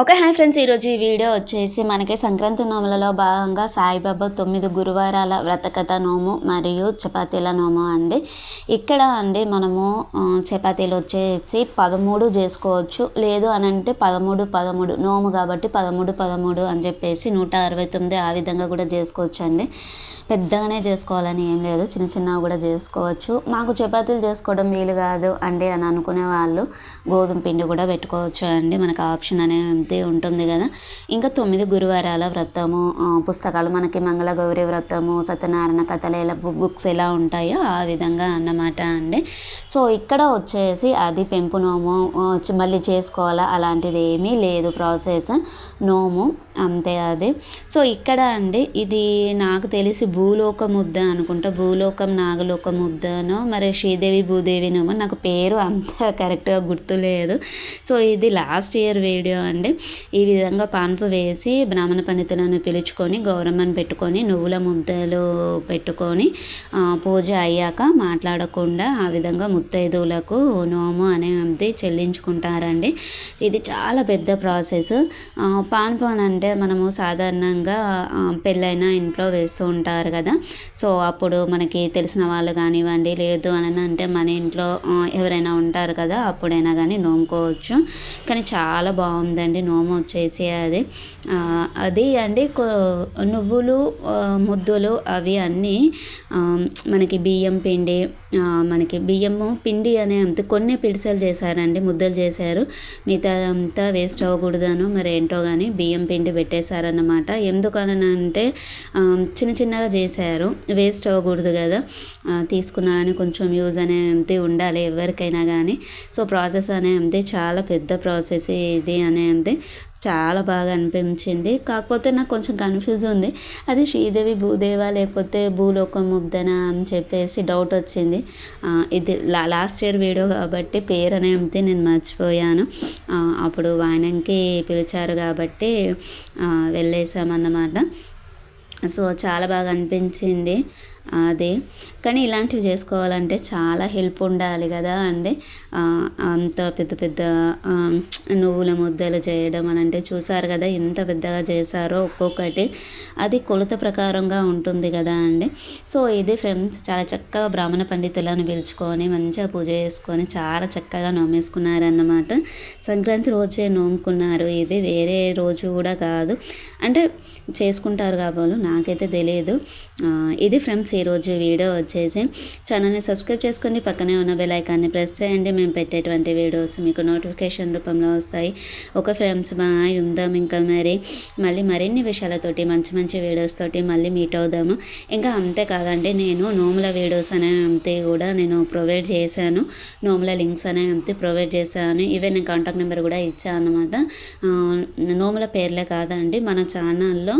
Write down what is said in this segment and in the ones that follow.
Okay hi friends. ఈరోజు ఈ video వచ్చేసి మనకి సంక్రాంతి నోములలో భాగంగా సాయిబాబా తొమ్మిది గురువారాల వ్రతకథ నోము మరియు చపాతీల నోము అండి. ఇక్కడ అండి మనము చపాతీలు వచ్చేసి పదమూడు చేసుకోవచ్చు. లేదు అని అంటే పదమూడు పదమూడు నోము కాబట్టి పదమూడు పదమూడు అని చెప్పేసి నూట అరవై తొమ్మిది ఆ విధంగా కూడా చేసుకోవచ్చు అండి. పెద్దగానే చేసుకోవాలని ఏం లేదు చిన్న చిన్నవి కూడా చేసుకోవచ్చు. మాకు చపాతీలు చేసుకోవడం వీలు కాదు అండి అని అనుకునే వాళ్ళు గోధుమ పిండి కూడా పెట్టుకోవచ్చు అండి. మనకు ఆప్షన్ అనేది ఉంటుంది కదా. ఇంకా తొమ్మిది గురువారాల వ్రతము పుస్తకాలు మనకి మంగళగౌరి వ్రతము సత్యనారాయణ కథలు ఎలా బుక్స్ ఎలా ఉంటాయో ఆ విధంగా అన్నమాట అండి. సో ఇక్కడ వచ్చేసి అది పెంపు నోము మళ్ళీ చేసుకోవాలా అలాంటిది ఏమీ లేదు. ప్రాసెస్ నోము అంతే అది. సో ఇక్కడ అండి ఇది నాకు తెలిసి భూలోక ముద్ద అనుకుంటా. భూలోకం నాగలోక ముద్దనో మరి శ్రీదేవి భూదేవినేమో నాకు పేరు అంత కరెక్ట్గా గుర్తులేదు. సో ఇది లాస్ట్ ఇయర్ వీడియో అండి. ఈ విధంగా పాన్పు వేసి బ్రాహ్మణ పండితులను పిలుచుకొని గౌరమ్మని పెట్టుకొని నువ్వుల ముద్దలు పెట్టుకొని పూజ అయ్యాక మాట్లాడకుండా ఆ విధంగా ముత్తైదువులకు నోము అనేది చెల్లించుకుంటారండి. ఇది చాలా పెద్ద ప్రాసెస్. పాన్ అని అంటే మనము సాధారణంగా పెళ్ళైన ఇంట్లో వేస్తూ ఉంటారు కదా. సో అప్పుడు మనకి తెలిసిన వాళ్ళు కానివ్వండి లేదు అని అంటే మన ఇంట్లో ఎవరైనా ఉంటారు కదా అప్పుడైనా కానీ నోముకోవచ్చు. కానీ చాలా బాగుందండి నోము వచ్చేసి అది అది అండి నువ్వులు ముద్దులు అవి అన్నీ మనకి బియ్యం పిండి మనకి బియ్యము పిండి అనే అంత కొన్ని పిడిసలు చేశారండి ముద్దలు చేశారు. మిగతా అంతా వేస్ట్ అవ్వకూడదను. మరి ఏంటో కానీ బియ్యం పిండి పెట్టేశారన్నమాట. ఎందుకనంటే చిన్న చిన్నగా చేశారు. వేస్ట్ అవ్వకూడదు కదా. తీసుకున్నా కానీ కొంచెం యూజ్ అనే అంతే ఉండాలి ఎవరికైనా కానీ సో ప్రాసెస్ అనే అంతే చాలా పెద్ద ప్రాసెస్ ఇది అనేది చాలా బాగా అనిపించింది. కాకపోతే నాకు కొంచెం కన్ఫ్యూజ్ ఉంది. అది శ్రీదేవి భూదేవ లేకపోతే భూలోకం ముగ్ధన అని చెప్పేసి డౌట్ వచ్చింది. ఇది లా లాస్ట్ ఇయర్ వీడియో కాబట్టి పేరు అనేది నేను మర్చిపోయాను. అప్పుడు వాయనంకి పిలిచారు కాబట్టి వెళ్ళేసామన్నమాట సో చాలా బాగా అనిపించింది అదే. కానీ ఇలాంటివి చేసుకోవాలంటే చాలా హెల్ప్ ఉండాలి కదా. అండి అంత పెద్ద పెద్ద నువ్వుల ముద్దలు చేయడం అని అంటే చూసారు కదా ఎంత పెద్దగా చేశారో ఒక్కొక్కటి. అది కొలత ప్రకారంగా ఉంటుంది కదా అండి. సో ఇది ఫ్రెండ్స్ చాలా చక్కగా బ్రాహ్మణ పండితులను పిలుచుకొని మంచిగా పూజ చేసుకొని చాలా చక్కగా నోమేసుకున్నారన్నమాట. సంక్రాంతి రోజే నోముకున్నారు. ఇది వేరే రోజు కూడా కాదు. అంటే చేసుకుంటారు కాబోలు నాకైతే తెలియదు ఇది ఫ్రెండ్స్ ఈరోజు వీడియో వచ్చేసి ఛానల్ని సబ్స్క్రైబ్ చేసుకొని పక్కనే ఉన్న బెల్ ఐకాన్ని ప్రెస్ చేయండి. మేము పెట్టేటువంటి వీడియోస్ మీకు నోటిఫికేషన్ రూపంలో వస్తాయి. ఒక ఫ్రెండ్స్ బాయ్ ఉందాం ఇంకా మరి. మళ్ళీ మరిన్ని విషయాలతోటి మంచి మంచి వీడియోస్ తోటి మళ్ళీ మీట్ అవుదాము. ఇంకా అంతే కాదండి నేను నోముల వీడియోస్ అనేవి కూడా నేను ప్రొవైడ్ చేశాను. నోముల లింక్స్ అనేవి ప్రొవైడ్ చేశాను. ఈవెన్ నేను కాంటాక్ట్ నెంబర్ కూడా ఇచ్చాను అనమాట నోముల పేర్లే కాదండి మన ఛానల్లో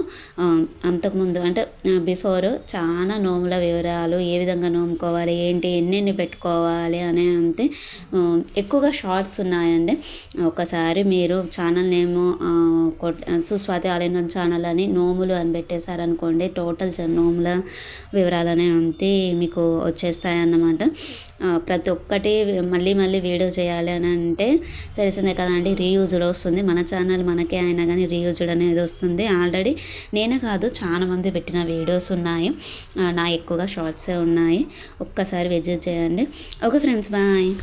అంతకు అంతకుముందు అంటే బిఫోర్ చాలా నోముల వివరాలు ఏ విధంగా నోముకోవాలి ఏంటి ఎన్నెన్ని పెట్టుకోవాలి అనే అంతే ఎక్కువగా షార్ట్స్ ఉన్నాయండి. ఒకసారి మీరు ఛానల్ నేమ్ సుస్వాతి ఆలయం ఛానల్ అని నోములు అని పెట్టేశారనుకోండి టోటల్ నోముల వివరాలు అనేవి అంతే మీకు వచ్చేస్తాయన్నమాట. ప్రతి ఒక్కటి మళ్ళీ మళ్ళీ వీడియో చేయాలి అని అంటే తెలిసిందే కదండి రీయూజ్డ్ వస్తుంది. మన ఛానల్ మనకే అయినా కానీ రీయూజ్డ్ అనేది వస్తుంది. ఆల్రెడీ నేనే కాదు చాలా మంది పెట్టిన వీడియోస్ ఉన్నాయి. ఆ, నా ఎక్కువగా షార్ట్సే ఉన్నాయి. ఒక్కసారి విజిట్ చేయండి. Okay friends bye.